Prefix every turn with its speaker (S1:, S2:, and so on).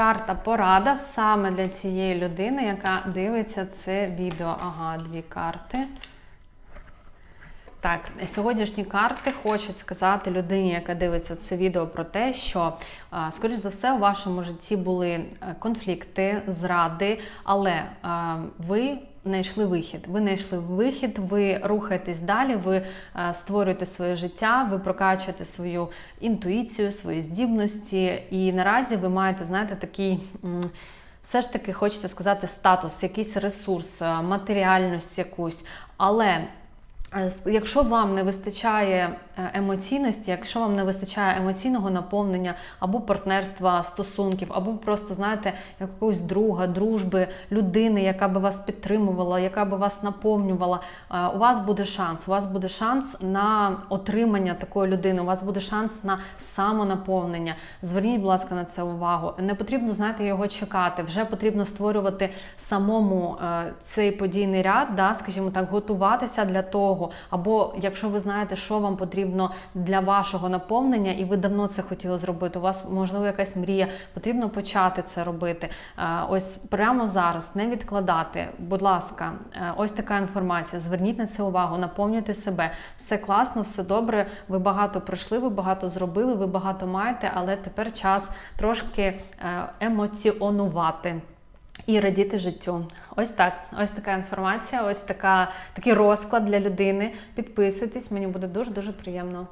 S1: карта порада саме для цієї людини, яка дивиться це відео. Ага, дві карти. Так, сьогоднішні карти хочуть сказати людині, яка дивиться це відео, про те, що, скоріш за все, у вашому житті були е, конфлікти, зради, але ви знайшли вихід. Ви знайшли вихід, ви рухаєтесь далі, ви е, створюєте своє життя, ви прокачуєте свою інтуїцію, свої здібності. І наразі ви маєте, знаєте, такий. все ж таки хочеться сказати статус, якийсь ресурс, е, матеріальність якусь. Але якщо вам не вистачає е, емоційності, якщо вам не вистачає емоційного наповнення або партнерства, стосунків, або просто знаєте, якогось друга, дружби, людини, яка би вас підтримувала, яка би вас наповнювала, е, у вас буде шанс. У вас буде шанс на отримання такої людини. У вас буде шанс на самонаповнення. Зверніть, будь ласка, на це увагу. Не потрібно знаєте, його чекати. Вже потрібно створювати самому е, цей подійний ряд, да, скажімо так, готуватися для того. Або якщо ви знаєте, що вам потрібно для вашого наповнення, і ви давно це хотіли зробити. У вас можливо якась мрія, потрібно почати це робити. Е, Ось прямо зараз, не відкладати. Будь ласка, е, ось така інформація. Зверніть на це увагу, наповнюйте себе. Все класно, все добре. Ви багато пройшли, ви багато зробили, ви багато маєте, але тепер час трошки е, емоціонувати. І радіти життю. Ось так. Ось така інформація, ось така, такий розклад для людини. Підписуйтесь, мені буде дуже дуже приємно.